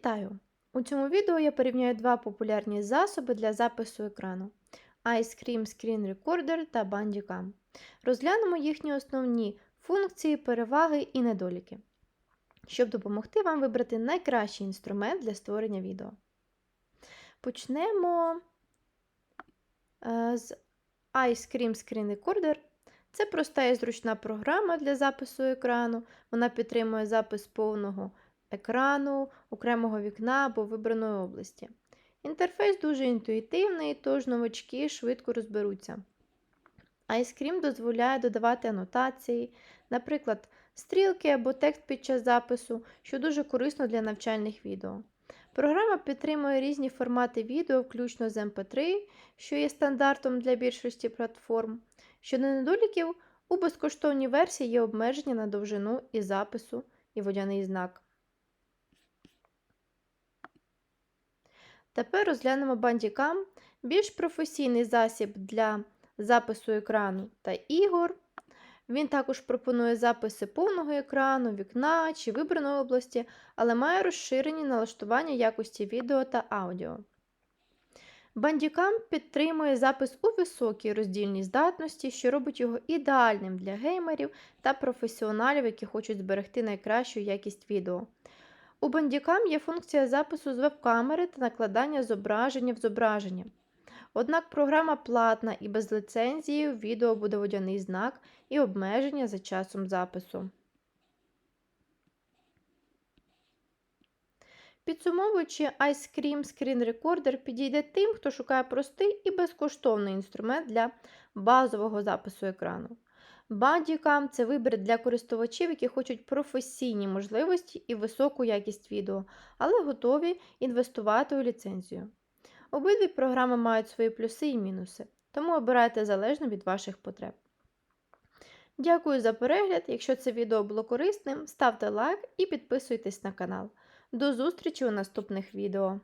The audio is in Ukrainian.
Вітаю! У цьому відео я порівняю два популярні засоби для запису екрану Ice Cream Screen Recorder та Bandicam. Розглянемо їхні основні функції, переваги і недоліки, щоб допомогти вам вибрати найкращий інструмент для створення відео. Почнемо е, з Ice Cream Screen Recorder. Це проста і зручна програма для запису екрану. Вона підтримує запис повного екрану, окремого вікна або вибраної області. Інтерфейс дуже інтуїтивний, тож новачки швидко розберуться. iScream дозволяє додавати анотації, наприклад, стрілки або текст під час запису, що дуже корисно для навчальних відео. Програма підтримує різні формати відео, включно з MP3, що є стандартом для більшості платформ. Щодо недоліків, у безкоштовній версії є обмеження на довжину і запису і водяний знак. Тепер розглянемо Bandicam, більш професійний засіб для запису екрану та ігор. Він також пропонує записи повного екрану, вікна чи вибраної області, але має розширені налаштування якості відео та аудіо. Bandicam підтримує запис у високій роздільній здатності, що робить його ідеальним для геймерів та професіоналів, які хочуть зберегти найкращу якість відео. У Bandicam є функція запису з веб-камери та накладання зображення в зображення. Однак програма платна і без ліцензії відео буде водяний знак і обмеження за часом запису. Підсумовуючи, Ice Cream Screen Recorder підійде тим, хто шукає простий і безкоштовний інструмент для базового запису екрану. Bandicam – це вибір для користувачів, які хочуть професійні можливості і високу якість відео, але готові інвестувати у ліцензію. Обидві програми мають свої плюси і мінуси, тому обирайте залежно від ваших потреб. Дякую за перегляд. Якщо це відео було корисним, ставте лайк і підписуйтесь на канал. До зустрічі у наступних відео!